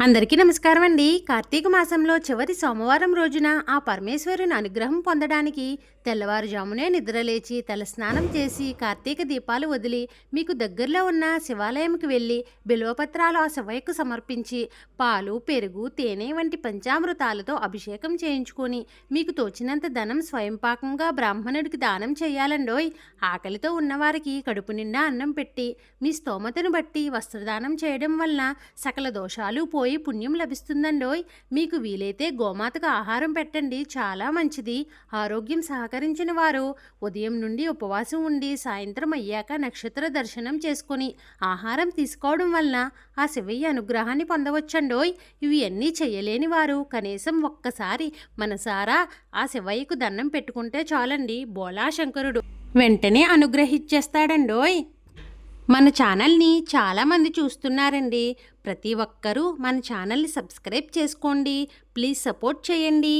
అందరికీ నమస్కారం అండి కార్తీక మాసంలో చివరి సోమవారం రోజున ఆ పరమేశ్వరుని అనుగ్రహం పొందడానికి తెల్లవారుజామునే నిద్రలేచి తలస్నానం చేసి కార్తీక దీపాలు వదిలి మీకు దగ్గరలో ఉన్న శివాలయంకి వెళ్ళి బిల్వపత్రాలు ఆ శివయ్యకు సమర్పించి పాలు పెరుగు తేనె వంటి పంచామృతాలతో అభిషేకం చేయించుకొని మీకు తోచినంత ధనం స్వయంపాకంగా బ్రాహ్మణుడికి దానం చేయాలండోయ్. ఆకలితో ఉన్నవారికి కడుపు నిండా అన్నం పెట్టి మీ స్తోమతను బట్టి వస్త్రదానం చేయడం వలన సకల దోషాలు పోయి పుణ్యం లభిస్తుందండోయ్. మీకు వీలైతే గోమాతకు ఆహారం పెట్టండి. చాలా మంచిది. ఆరోగ్యం సహకరించిన వారు ఉదయం నుండి ఉపవాసం ఉండి సాయంత్రం అయ్యాక నక్షత్ర దర్శనం చేసుకొని ఆహారం తీసుకోవడం వలన ఆ శివయ్య అనుగ్రహాన్ని పొందవచ్చండోయ్. ఇవి అన్నీ చేయలేని వారు కనీసం ఒక్కసారి మనసారా ఆ శివయ్యకు దండం పెట్టుకుంటే చాలండి. బోలా శంకరుడు వెంటనే అనుగ్రహించేస్తాడండోయ్ మన ఛానల్ని చాలామంది చూస్తున్నారండి. ప్రతి ఒక్కరూ మన ఛానల్ని సబ్స్క్రైబ్ చేసుకోండి. ప్లీజ్ సపోర్ట్ చేయండి.